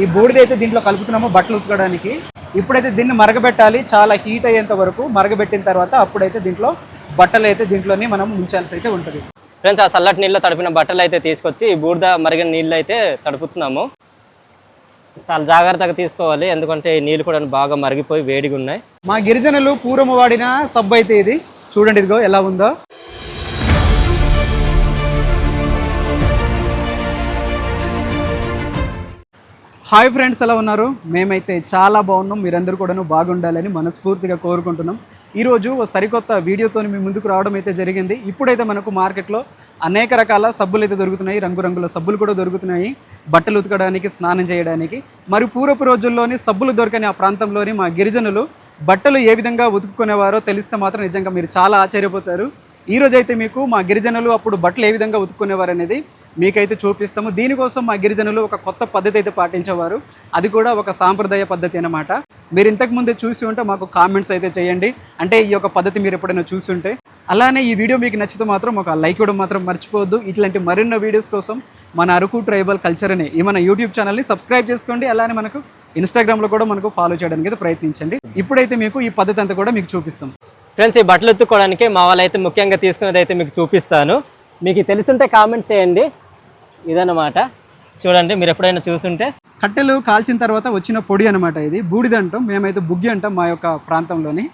ఈ బూడిద అయితే దీంట్లో కలుపుతున్నామో బట్టలు ఉతకడానికి. ఇప్పుడైతే దీన్ని మరగబెట్టాలి. చాలా హీట్ అయ్యేంత వరకు మరగబెట్టిన తర్వాత అప్పుడైతే దీంట్లో బట్టలు అయితే దీంట్లోని మనం ఉంచాల్సి అయితే ఉంటుంది. ఫ్రెండ్స్ ఆ చల్లటి నీళ్ళు తడిపిన బట్టలు అయితే తీసుకొచ్చి ఈ బూడిద మరిగిన నీళ్ళు అయితే తడుపుతున్నాము. చాలా జాగ్రత్తగా తీసుకోవాలి. ఎందుకంటే ఈ నీళ్ళు కూడా బాగా మరిగిపోయి వేడిగా ఉన్నాయి. మా గిరిజనులు పూర్వం వాడిన సబ్బు అయితే ఇది. చూడండి ఇదిగో ఎలా ఉందో. హాయ్ ఫ్రెండ్స్ ఎలా ఉన్నారు? మేమైతే చాలా బాగున్నాం. మీరందరూ కూడాను బాగుండాలని మనస్ఫూర్తిగా కోరుకుంటున్నాం. ఈరోజు ఓ సరికొత్త వీడియోతో మీ ముందుకు రావడం అయితే జరిగింది. ఇప్పుడైతే మనకు మార్కెట్లో అనేక రకాల సబ్బులు అయితే దొరుకుతున్నాయి. రంగురంగుల సబ్బులు కూడా దొరుకుతున్నాయి. బట్టలు ఉతకడానికి స్నానం చేయడానికి. మరి పూర్వపు రోజుల్లోని సబ్బులు దొరకని ఆ ప్రాంతంలోని మా గిరిజనులు బట్టలు ఏ విధంగా ఉతుక్కునేవారో తెలిస్తే మాత్రం నిజంగా మీరు చాలా ఆశ్చర్యపోతారు. ఈ అయితే మీకు మా గిరిజనులు అప్పుడు బట్టలు ఏ విధంగా ఉతుక్కునేవారు అనేది మీకైతే చూపిస్తాము. దీనికోసం మా గిరిజనులు ఒక కొత్త పద్ధతి అయితే పాటించేవారు. అది కూడా ఒక సాంప్రదాయ పద్ధతి అనమాట మీరు ఇంతకుముందే చూసి ఉంటే మాకు కామెంట్స్ అయితే చేయండి. అంటే ఈ యొక్క పద్ధతి మీరు ఎప్పుడైనా చూసి ఉంటే. అలానే ఈ వీడియో మీకు నచ్చితే మాత్రం ఒక లైక్ ఇవ్వడం మాత్రం మర్చిపోవద్దు. ఇట్లాంటి మరిన్నో వీడియోస్ కోసం మన అరకు ట్రైబల్ కల్చర్ అనే ఈ మన యూట్యూబ్ ఛానల్ని సబ్స్క్రైబ్ చేసుకోండి. అలానే మనకు ఇన్స్టాగ్రామ్లో కూడా మనకు ఫాలో చేయడానికి అయితే ప్రయత్నించండి. ఇప్పుడైతే మీకు ఈ పద్ధతి అంతా కూడా మీకు చూపిస్తాం. ఫ్రెండ్స్ ఈ బట్టలు ఎత్తుకోవడానికి మా వాళ్ళు అయితే ముఖ్యంగా తీసుకునేది అయితే మీకు చూపిస్తాను. మీకు ఇది తెలుసుంటే కామెంట్స్ చేయండి. ఇదన్నమాట. చూడండి మీరు ఎప్పుడైనా చూసుంటే. కట్టెలు కాల్చిన తర్వాత వచ్చిన పొడి అనమాట ఇది. బూడిద అంటాం మేమైతే బుగ్గి అంటాం మా యొక్క ప్రాంతంలోని.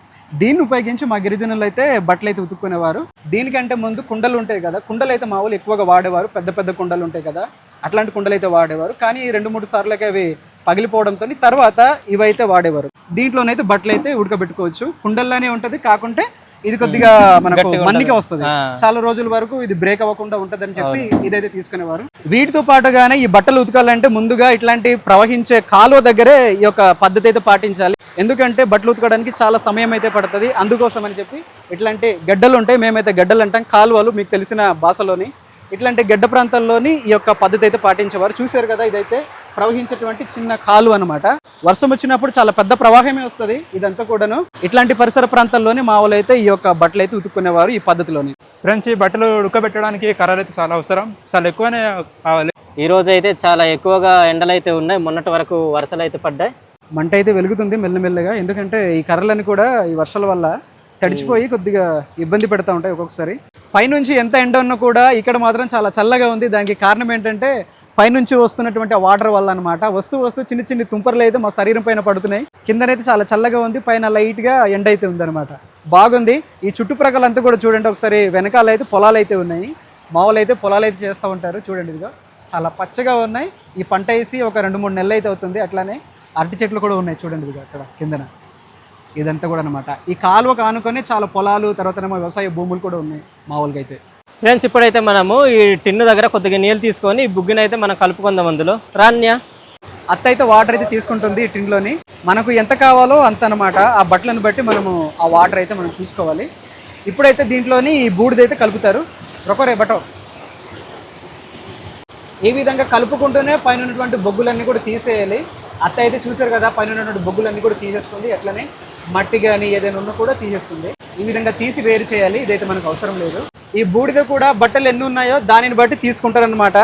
దీన్ని ఉపయోగించి మా గిరిజనులు అయితే బట్టలు అయితే ఉతుక్కునేవారు. దీనికంటే ముందు కుండలు ఉంటాయి కదా కుండలు అయితే మా వాళ్ళు ఎక్కువగా వాడేవారు. పెద్ద పెద్ద కుండలు ఉంటాయి కదా అట్లాంటి కుండలు అయితే వాడేవారు. కానీ రెండు మూడు సార్లకి అవి పగిలిపోవడంతో తర్వాత ఇవైతే వాడేవారు. దీంట్లోనైతే బట్టలు అయితే ఉడకబెట్టుకోవచ్చు. కుండల్లోనే ఉంటది కాకుంటే ఇది కొద్దిగా మనకు మన్నిక. వస్తుంది. చాలా రోజుల వరకు ఇది బ్రేక్ అవ్వకుండా ఉంటదని చెప్పి ఇదైతే తీసుకునేవారు. వీటితో పాటుగానే ఈ బట్టలు ఉతకాలంటే ముందుగా ఇట్లాంటి ప్రవహించే కాలువ దగ్గరే ఈ యొక్క పద్ధతి అయితే పాటించాలి. ఎందుకంటే బట్టలు ఉతకడానికి చాలా సమయం అయితే పడుతుంది. అందుకోసం అని చెప్పి ఇట్లాంటి గడ్డలు ఉంటాయి. మేమైతే గడ్డలు అంటాం. కాలువలు మీకు తెలిసిన భాషలోని ఇట్లాంటి గడ్డ ప్రాంతాల్లోని ఈ యొక్క పద్ధతి అయితే పాటించేవారు. చూశారు కదా ఇదైతే ప్రవహించేటువంటి చిన్న కాలు అన్నమాట. వర్షం వచ్చినప్పుడు చాలా పెద్ద ప్రవాహమే వస్తుంది ఇదంతా కూడాను. ఇట్లాంటి పరిసర ప్రాంతాల్లోని మా అయితే ఈ యొక్క బట్టలు అయితే ఉతుక్కునేవారు ఈ పద్ధతిలోని. ఫ్రెండ్స్ ఈ బట్టలు ఉడకబెట్టడానికి కర్రలు అయితే చాలా అవసరం. చాలా ఎక్కువనే కావాలి. ఈ రోజు అయితే చాలా ఎక్కువగా ఎండలు అయితే ఉన్నాయి. మొన్నటి వరకు వర్షాలు అయితే పడ్డాయి. మంట అయితే వెలుగుతుంది మెల్లమెల్లగా. ఎందుకంటే ఈ కర్రలని కూడా ఈ వర్షాల వల్ల తడిచిపోయి కొద్దిగా ఇబ్బంది పెడతా ఉంటాయి ఒక్కొక్కసారి. పైనుంచి ఎంత ఎండ ఉన్నా కూడా ఇక్కడ మాత్రం చాలా చల్లగా ఉంది. దానికి కారణం ఏంటంటే పైనుంచి వస్తున్నటువంటి వాటర్ వల్ల అనమాట వస్తూ వస్తూ చిన్న చిన్న తుంపర్లు అయితే మా శరీరం పైన పడుతున్నాయి. కిందనైతే చాలా చల్లగా ఉంది. పైన లైట్గా ఎండ అయితే ఉందన్నమాట. బాగుంది. ఈ చుట్టుప్రక్కల అంతా కూడా చూడండి ఒకసారి. వెనకాల అయితే పొలాలు అయితే ఉన్నాయి. మావులు అయితే పొలాలు అయితే చేస్తూ ఉంటారు. చూడండి ఇదిగో. చాలా పచ్చగా ఉన్నాయి. ఈ పంట వేసి ఒక రెండు మూడు నెలలు అయితే అవుతుంది. అట్లానే అరటి చెట్లు కూడా ఉన్నాయి. చూడండి ఇదిగో అక్కడ కిందన. ఇదంతా కూడా అనమాట ఈ కాలువ కానుకొని చాలా పొలాలు తర్వాత ఏమో వ్యవసాయ భూములు కూడా ఉన్నాయి మామూలుగా అయితే ఫ్రెండ్స్ ఇప్పుడైతే మనము ఈ టిన్ను దగ్గర కొద్దిగా నీళ్ళు తీసుకొని ఈ బుగ్గిని అయితే మనం కలుపుకుందాం అందులో. రాన్యా. అత్త అయితే వాటర్ అయితే తీసుకుంటుంది ఈ టిన్లోని మనకు ఎంత కావాలో అంత అనమాట ఆ బట్టలను బట్టి మనము ఆ వాటర్ అయితే మనం చూసుకోవాలి. ఇప్పుడైతే దీంట్లోని ఈ బూడిదైతే కలుపుతారు. రొకరే బటో ఈ విధంగా కలుపుకుంటూనే పైన ఉన్నటువంటి బొగ్గులన్నీ కూడా తీసేయాలి. అత్త అయితే చూశారు కదా పైన ఉన్నటువంటి బొగ్గులన్నీ కూడా తీసేస్తుంది అట్లనే మట్టి కానీ ఏదైనా ఉన్నా కూడా తీసేస్తుంది. ఈ విధంగా తీసి వేరు చేయాలి. ఇదైతే మనకు అవసరం లేదు. ఈ బూడిద కూడా బట్టలు ఎన్ని ఉన్నాయో దానిని బట్టి తీసుకుంటారనమాట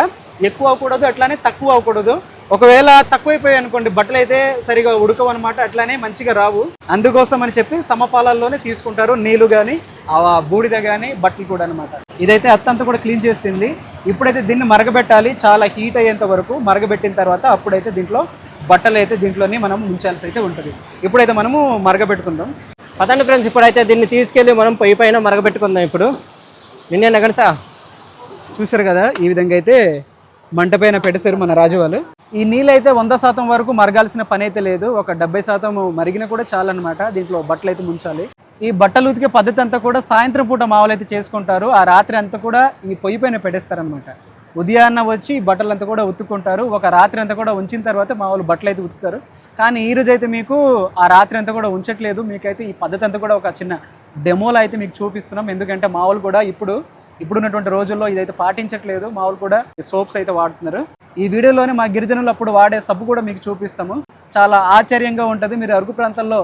ఎక్కువ అవ్వకూడదు అట్లానే తక్కువ అవ్వకూడదు. ఒకవేళ తక్కువైపోయాయి అనుకోండి బట్టలు అయితే సరిగా ఉడకవు అనమాట అట్లానే మంచిగా రావు. అందుకోసం అని చెప్పి సమపాలల్లోనే తీసుకుంటారు నీళ్ళు కానీ ఆ బూడిద కానీ బట్టలు కూడా అనమాట ఇదైతే అత్తంతా కూడా క్లీన్ చేసింది. ఇప్పుడైతే దీన్ని మరగబెట్టాలి. చాలా హీట్ అయ్యేంత వరకు మరగబెట్టిన తర్వాత అప్పుడైతే దీంట్లో బట్టలు అయితే దీంట్లోని మనం ఉంచాల్సి అయితే ఉంటుంది. ఇప్పుడైతే మనము మరగబెట్టుకుందాం. పదండి ఫ్రెండ్స్ ఇప్పుడైతే దీన్ని తీసుకెళ్ళి మనం పొయ్యి పైన మరగబెట్టుకుందాం ఇప్పుడు. నిన్నే గణసా చూసారు కదా ఈ విధంగా అయితే మంట పైన పెట్టేశారు మన రాజు వాళ్ళు ఈ నీళ్ళు అయితే వంద శాతం వరకు మరగాల్సిన పని అయితే లేదు. ఒక డెబ్బై శాతం మరిగిన కూడా చాలన్నమాట దీంట్లో బట్టలు అయితే ముంచాలి. ఈ బట్టలు ఉతికే పద్ధతి అంతా కూడా సాయంత్రం పూట మావులు అయితే చేసుకుంటారు. ఆ రాత్రి అంతా కూడా ఈ పొయ్యి పైన పెట్టేస్తారనమాట ఉదయాన్న వచ్చి బట్టలంతా కూడా ఉతుక్కుంటారు. ఒక రాత్రి అంతా కూడా ఉంచిన తర్వాత మామూలు బట్టలు అయితే ఉతుకుతారు. కానీ ఈ రోజు అయితే మీకు ఆ రాత్రి అంతా కూడా ఉంచట్లేదు. మీకైతే ఈ పద్ధతి అంతా కూడా ఒక చిన్న డెమోలో అయితే మీకు చూపిస్తున్నాం. ఎందుకంటే మామూలు కూడా ఇప్పుడు ఇప్పుడున్నటువంటి రోజుల్లో ఇదైతే పాటించట్లేదు. మామూలు కూడా సోప్స్ అయితే వాడుతున్నారు. ఈ వీడియోలోనే మా గిరిజనులు అప్పుడు వాడే సబ్బు కూడా మీకు చూపిస్తాము. చాలా ఆశ్చర్యంగా ఉంటుంది. మీరు అరకు ప్రాంతాల్లో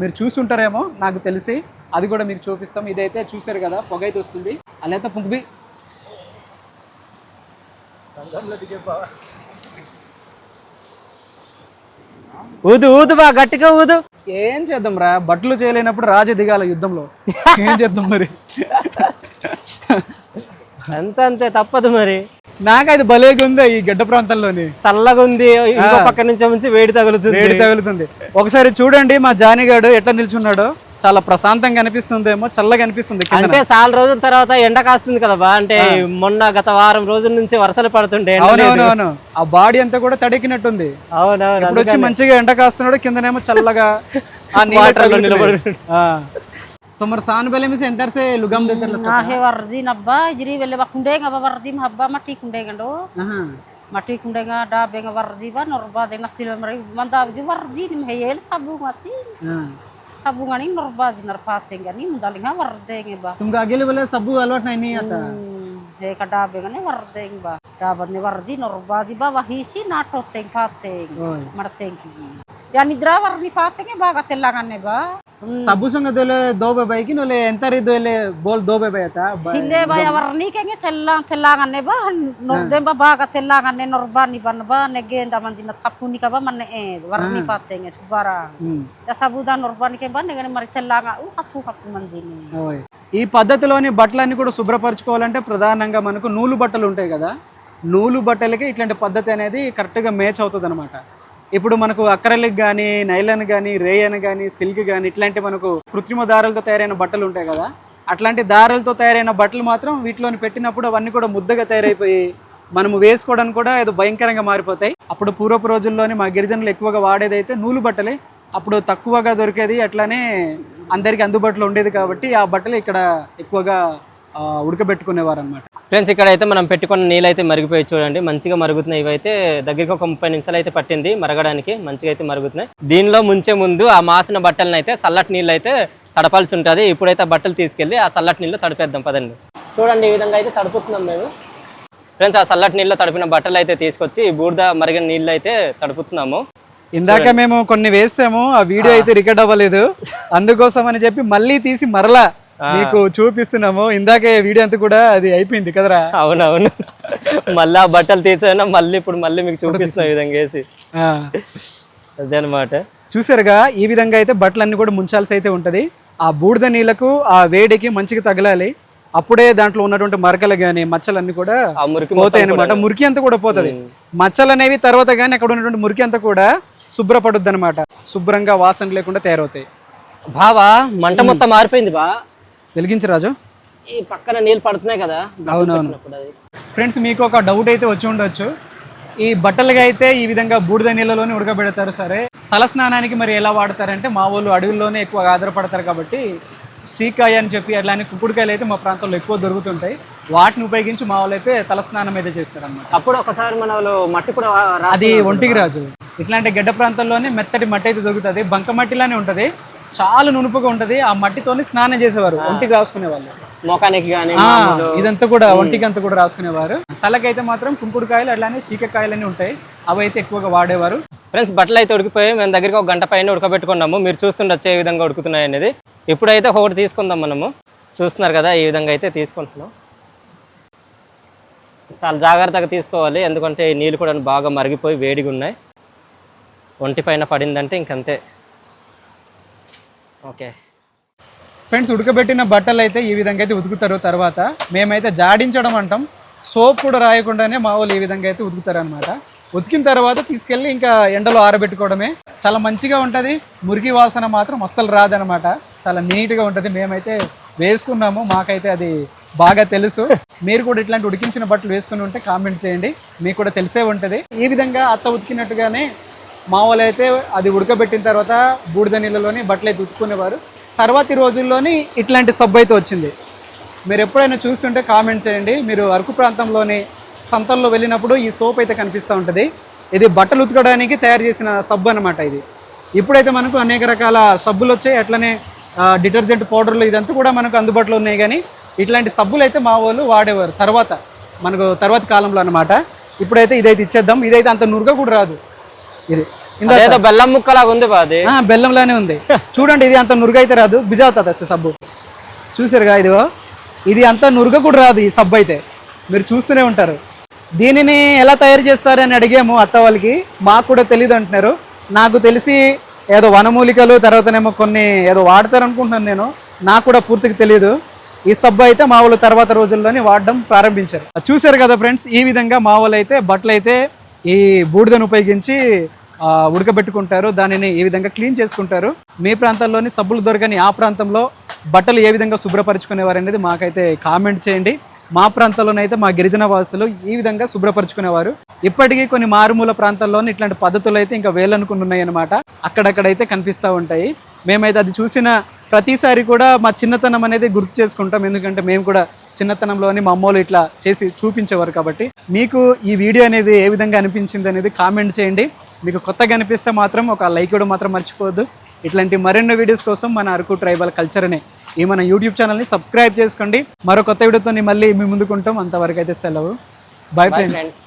మీరు చూసుంటారేమో నాకు తెలిసి. అది కూడా మీకు చూపిస్తాం. ఇదైతే చూశారు కదా పొగ అయితే వస్తుంది అలా పుంకుబి ఊదు ఊదు బా గట్టిగా ఊదు. ఏం చేద్దాం రా? బట్టలు చేయలేనప్పుడు రాజు దిగాల యుద్ధంలో. ఏం చేద్దాం మరి? అంత అంతే తప్పదు మరి. నాకైతే భలేగా ఉంది ఈ గడ్డ ప్రాంతంలోని. చల్లగా ఉంది ఇంకో పక్క నుంచి నుంచి వేడి తగులుతుంది. వేడి తగులుతుంది. ఒకసారి చూడండి మా జానిగాడు ఎట్లా నిల్చున్నాడో. చాలా ప్రశాంతంగా అనిపిస్తుందేమో చల్లగా అనిపిస్తుంది కిందన. అంటే చాలా రోజుల తర్వాత ఎండ కాస్తుంది కదా బా అంటే మొన్న గత వారం రోజుల నుంచి వర్షాలు పడుతుండే ఎండ లేదు. అవునవునవును ఆ బాడీ అంతా కూడా తడికినట్టుంది అవునవును ఇప్పుడు వచ్చి మంచిగా ఎండ కాస్తున్నాడు కిందనేమో చల్లగా ఆ నీళ్ళ వాటర్లో తగులుతున్నాయి. నిలబడి ఆ. तुम्हारे सान बेले में से अंदर से लुगाम देते लगा आहे wardi nabba jiri wele ba kundenga ba wardi mahabba mati kundenga do mati kundenga da benga wardi ba norba de naktil mari manda di wardi ni heyel sabu mati sabu ngani ಸಬ್ಬು ಗಣಿ ನರ್ಬಾಗಿ ನರ್ಪಾತೆಂಗ ನೀ ಮುಂದಲಿಂಗ ವರ್ದೇಂಗೆ ಬಾ तुमको अकेले बोले सब्बू अलवाट नहीं नहीं आता ಹೇಗ ಡಾಬೆಗನೆ ವರ್ದೇಂಗ ಬಾ ಡಾಬನ್ನೆ ವರ್ದಿ ನರ್ಬಾದಿ ಬಾ ವಹಿಸಿ ನಾಟೋತ್ತೆಂಗ್ ಪಾತೆಂಗ್ ಓಯ್. ಮಾಡ್ತೆಂಗಿ ಯಾ ನಿದ್ರಾ ವರ್ನಿ ಪಾತೆಂಗೆ ಬಾ ಗತ್ತೆಲ್ಲ ಗನ್ನೆ ಬಾ ya nidra warni patenge ba ga telangane ba सबू संग दोले दो बेबाई की नोले एंतरी दोले बोल दो बेबाई था Sile ba ya warni kenge tellang tellangan ne ba nordem ba baga tellangan ne norbani ban ba ne genda man dinat kapuni ka ba man ne eh warni patenge barang ya sabuda norbani ke ba ne gani mari tellanga u kapu kapu man dini ఓయ్. ఈ పద్ధతిలోని బట్టలన్నీ కూడా శుభ్రపరచుకోవాలంటే ప్రధానంగా మనకు నూలు బట్టలు ఉంటాయి కదా నూలు బట్టలకి ఇట్లాంటి పద్ధతి అనేది కరెక్ట్గా మేచ్ అవుతుంది అనమాట ఇప్పుడు మనకు అక్రలిక్ కానీ నైలన్ కానీ రేయన్ కానీ సిల్క్ కానీ ఇట్లాంటి మనకు కృత్రిమ దారాలతో తయారైన బట్టలు ఉంటాయి కదా. అట్లాంటి దారాలతో తయారైన బట్టలు మాత్రం వీటిలోని పెట్టినప్పుడు అవన్నీ కూడా ముద్దగా తయారైపోయి మనము వేసుకోవడానికి కూడా ఏదో భయంకరంగా మారిపోతాయి. అప్పుడు పూర్వపు రోజుల్లోనే మా గిరిజనులు ఎక్కువగా వాడేది అయితే నూలు బట్టలే అప్పుడు తక్కువగా దొరికేది అట్లానే అందరికి అందుబాటులో ఉండేది కాబట్టి ఆ బట్టలు ఇక్కడ ఎక్కువగా ఉడకబెట్టుకునేవారు అనమాట ఫ్రెండ్స్ ఇక్కడ అయితే మనం పెట్టుకున్న నీళ్ళు అయితే మరిగిపోయి చూడండి. మంచిగా మరుగుతున్నాయి. ఇవైతే దగ్గరికి ఒక ముప్పై నిమిషాలు అయితే పట్టింది మరగడానికి. మంచిగా అయితే మరుగుతున్నాయి. దీనిలో ముంచే ముందు ఆ మాసిన బట్టలను అయితే చల్లటి నీళ్ళు అయితే తడపాల్సి ఉంటుంది. ఇప్పుడైతే ఆ బట్టలు తీసుకెళ్ళి ఆ చల్లటి నీళ్ళు తడిపేద్దాం. పదండి. చూడండి ఈ విధంగా అయితే తడుపుతున్నాం మేము. ఫ్రెండ్స్ ఆ చల్లటి నీళ్ళు తడిపిన బట్టలు అయితే తీసుకొచ్చి ఈ బూడిద మరిగిన నీళ్ళు అయితే తడుపుతున్నాము. ఇందాక మేము కొన్ని వేసాము. ఆ వీడియో అయితే రికార్డ్ అవ్వలేదు. అందుకోసం అని చెప్పి మళ్ళీ తీసి మరలా మీకు చూపిస్తున్నాము. ఇందాకే వీడియో అంతా కూడా అది అయిపోయింది కదరా? అవునవును. మళ్ళీ ఆ బట్టలు తీసైనా మళ్ళీ ఇప్పుడు మళ్ళీ మీకు చూపిస్తున్నాం ఈ విధంగా వేసి. అదే అనమాట చూసారుగా ఈ విధంగా అయితే బట్టలన్నీ కూడా ముంచాల్సి అయితే ఉంటది. ఆ బూడిద నీళ్ళకు ఆ వేడికి మంచిగా తగలాలి. అప్పుడే దాంట్లో ఉన్నటువంటి మరకలు కానీ మచ్చలన్నీ కూడా పోతాయి అనమాట మురికి అంతా కూడా పోతది. మచ్చలు అనేవి తర్వాత కానీ అక్కడ ఉన్నటువంటి మురికి అంతా కూడా శుభ్రపడుద్ది అనమాట శుభ్రంగా వాసన లేకుండా తయారవుతాయి. బావా మంట మొత్తం మారిపోయింది బా. వెలిగించు రాజు. ఈ పక్కన నీళ్ళు పడుతున్నాయి కదా అవునవును. ఫ్రెండ్స్ మీకు ఒక డౌట్ అయితే వచ్చి ఉండొచ్చు. ఈ బట్టలుగా అయితే ఈ విధంగా బూడిద నీళ్ళలోనే ఉడకబెడతారు సరే. తల స్నానానికి మరి ఎలా వాడతారంటే మా వాళ్ళు అడవుల్లోనే ఎక్కువ ఆధారపడతారు కాబట్టి సీకాయ అని చెప్పి అట్లానే కుక్కుడుకాయలు అయితే మా ప్రాంతంలో ఎక్కువ దొరుకుతుంటాయి. వాటిని ఉపయోగించి మా వాళ్ళు అయితే తల స్నానం అయితే చేస్తారు అప్పుడు ఒకసారి మన వాళ్ళు మట్టి కూడా అది ఒంటికి రాజు ఇట్లాంటి గడ్డ ప్రాంతాల్లోనే మెత్తటి మట్టి అయితే దొరుకుతుంది. బంక మట్టిలానే ఉంటది. చాలా నునుపుగా ఉంటది. ఆ మట్టితోనే స్నానం చేసేవారు. ఒంటికి రాసుకునే వాళ్ళు మోకానికి కానీ ఇదంతా కూడా ఒంటికి అంతా కూడా రాసుకునేవారు. తలకైతే మాత్రం కుంకుడుకాయలు అట్లానే సీకకాయలు అని ఉంటాయి. అవి అయితే ఎక్కువగా వాడేవారు. ఫ్రెండ్స్ బట్టలు అయితే ఉడికిపోయి మేము దగ్గరికి ఒక గంట పైన ఉడకబెట్టుకున్నాము. మీరు చూస్తుండొచ్చు ఏ విధంగా ఉడుకుతున్నాయి అనేది ఇప్పుడైతే ఒకటి తీసుకుందాం మనము. చూస్తున్నారు కదా ఈ విధంగా అయితే తీసుకుంటున్నాం. చాలా జాగ్రత్తగా తీసుకోవాలి. ఎందుకంటే ఈ నీళ్ళు కూడా బాగా మరిగిపోయి వేడిగా ఉన్నాయి. ఒంటి పైన పడిందంటే ఇంకంతే. ఓకే. ఫ్రెండ్స్ ఉడకబెట్టిన బట్టలు అయితే ఈ విధంగా అయితే ఉతుకుతారు. తర్వాత మేమైతే జాడించడం అంటాం. సోప్ కూడా రాయకుండానే మా వాళ్ళు ఈ విధంగా అయితే ఉతుకుతారు అనమాట ఉతికిన తర్వాత తీసుకెళ్ళి ఇంకా ఎండలో ఆరబెట్టుకోవడమే. చాలా మంచిగా ఉంటుంది. మురికి వాసన మాత్రం అస్సలు రాదనమాట చాలా నీట్గా ఉంటుంది. మేమైతే వేసుకున్నాము. మాకైతే అది బాగా తెలుసు. మీరు కూడా ఇట్లాంటి ఉడికించిన బట్టలు వేసుకుని ఉంటే కామెంట్ చేయండి. మీకు కూడా తెలిసే ఉంటుంది. ఈ విధంగా అత్త ఉతికినట్టుగానే మా అయితే అది ఉడకబెట్టిన తర్వాత బూడిద నీళ్ళలోని బట్టలు అయితే ఉతుక్కునేవారు. తర్వాతి రోజుల్లోని ఇట్లాంటి సబ్బు అయితే వచ్చింది. మీరు ఎప్పుడైనా చూస్తుంటే కామెంట్ చేయండి. మీరు అరకు ప్రాంతంలోని సంతల్లో వెళ్ళినప్పుడు ఈ సోప్ అయితే కనిపిస్తూ ఉంటుంది. ఇది బట్టలు ఉతకడానికి తయారు చేసిన సబ్బు అనమాట ఇది. ఇప్పుడైతే మనకు అనేక రకాల సబ్బులు వచ్చాయి. అట్లనే డిటర్జెంట్ పౌడర్లు ఇదంతా కూడా మనకు అందుబాటులో ఉన్నాయి కానీ ఇట్లాంటి సబ్బులు అయితే మా వాళ్ళు వాడేవారు. తర్వాత మనకు తర్వాత కాలంలో అనమాట ఇప్పుడైతే ఇదైతే ఇచ్చేద్దాం. ఇదైతే అంత నురుగా కూడా రాదు. ఇది. బెల్లం ముక్కలాగా ఉంది అది. బెల్లంలానే ఉంది. చూడండి ఇది అంత నురుగు అయితే రాదు బిజవుతుంది అసలు సబ్బు. చూసారుగా ఇదిగో. ఇది అంత నురుగ కూడా రాదు ఈ సబ్బు అయితే. మీరు చూస్తూనే ఉంటారు. దీనిని ఎలా తయారు చేస్తారని అడిగాము అత్త వాళ్ళకి. మాకు కూడా తెలియదు అంటున్నారు. నాకు తెలిసి ఏదో వనమూలికలు తర్వాతనేమో కొన్ని ఏదో వాడతారు అనుకుంటున్నాను నేను. నాకు కూడా పూర్తిగా తెలియదు ఈ సబ్బు అయితే మా వాళ్ళు తర్వాత రోజుల్లోనే వాడడం ప్రారంభించారు. చూశారు కదా ఫ్రెండ్స్ ఈ విధంగా మా వాళ్ళు అయితే బట్టలు అయితే ఈ బూడిదను ఉపయోగించి ఉడకబెట్టుకుంటారు. దానిని ఏ విధంగా క్లీన్ చేసుకుంటారు? మీ ప్రాంతాల్లోని సబ్బులు దొరకని ఆ ప్రాంతంలో బట్టలు ఏ విధంగా శుభ్రపరచుకునేవారు అనేది మాకైతే కామెంట్ చేయండి. మా ప్రాంతాల్లోనైతే మా గిరిజన వాసులు ఈ విధంగా శుభ్రపరచుకునేవారు. ఇప్పటికీ కొన్ని మారుమూల ప్రాంతాల్లోని ఇట్లాంటి పద్ధతులు అయితే ఇంకా వేలనుకుని ఉన్నాయన్నమాట. అక్కడక్కడైతే కనిపిస్తూ ఉంటాయి. మేమైతే అది చూసిన ప్రతిసారి కూడా మా చిన్నతనం అనేది గుర్తు చేసుకుంటాం. ఎందుకంటే మేము కూడా చిన్నతనంలోని మా అమ్మోళ్ళు ఇట్లా చేసి చూపించేవారు కాబట్టి. మీకు ఈ వీడియో అనేది ఏ విధంగా అనిపించింది అనేది కామెంట్ చేయండి. మీకు కొత్తగా అనిపిస్తే మాత్రం ఒక లైక్ కూడా మాత్రం మర్చిపోవద్దు. ఇట్లాంటి మరెన్నో వీడియోస్ కోసం మన అరకు ట్రైబల్ కల్చర్ అనే ఈ మన యూట్యూబ్ ఛానల్ని సబ్స్క్రైబ్ చేసుకోండి. మరో కొత్త వీడియోతో మళ్ళీ మీ ముందుకుంటాం అంతవరకు అయితే సెలవు. బాయ్ ఫ్రెండ్స్ ఫ్రెండ్స్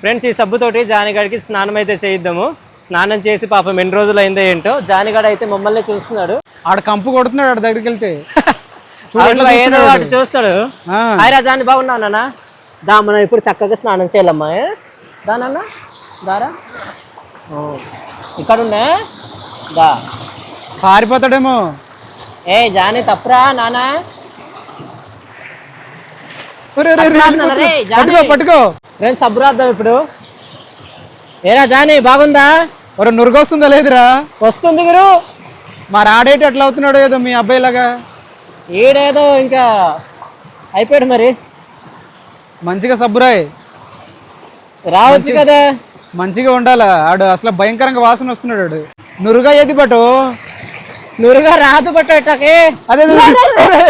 ఫ్రెండ్స్ ఈ సబ్బుతోటి జానిగాడికి స్నానం అయితే చేయిద్దాము. స్నానం చేసి పాపం ఎన్ని రోజులు అయిందో ఏంటో జానిగాడు అయితే మమ్మల్ని చూస్తున్నాడు. ఆడ కంపు కొడుతున్నాడు ఆడ దగ్గరికి వెళ్తే ఏదో వాటి చూస్తాడు. ఆ. హాయ్ రాజాని బాగున్నావు నాన్న? దా మనం ఇప్పుడు చక్కగా స్నానం చేయాలమ్మా ఏ? దారా? ఓ, ఇక్కడ ఉండే దా. పారిపోతాడేమో. ఏ జాని తప్పురా జాని. పట్టుకో పట్టుకో. ఫ్రెండ్స్ సబ్బు రాద్దాం ఇప్పుడు. ఏరా జాని బాగుందా? ఒరే నురుగొస్తుందా లేదురా? వస్తుంది గురు. మరి ఆడేటి ఎట్లా అవుతున్నాడు ఏదో మీ అబ్బాయి లాగా ఈడేదో ఇంకా అయిపోయాడు మరి. మంచిగా సబ్బురాయ్. రావచ్చు కదా. మంచిగా ఉండాలా? ఆడు అసలు భయంకరంగా వాసన వస్తున్నాడు ఆడు. నురుగా ఏది పట్టు? నురుగా రాదు పట్టేటకి అదే అదే,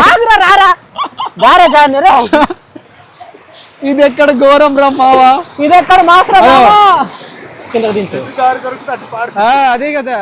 ఆగురా, రారా రారా జాని రా. ఇది ఎక్కడ ఘోరం రా మావా? ఇది ఎక్కడ మాత్రం కింద దించు. ఆ, అదే కదా.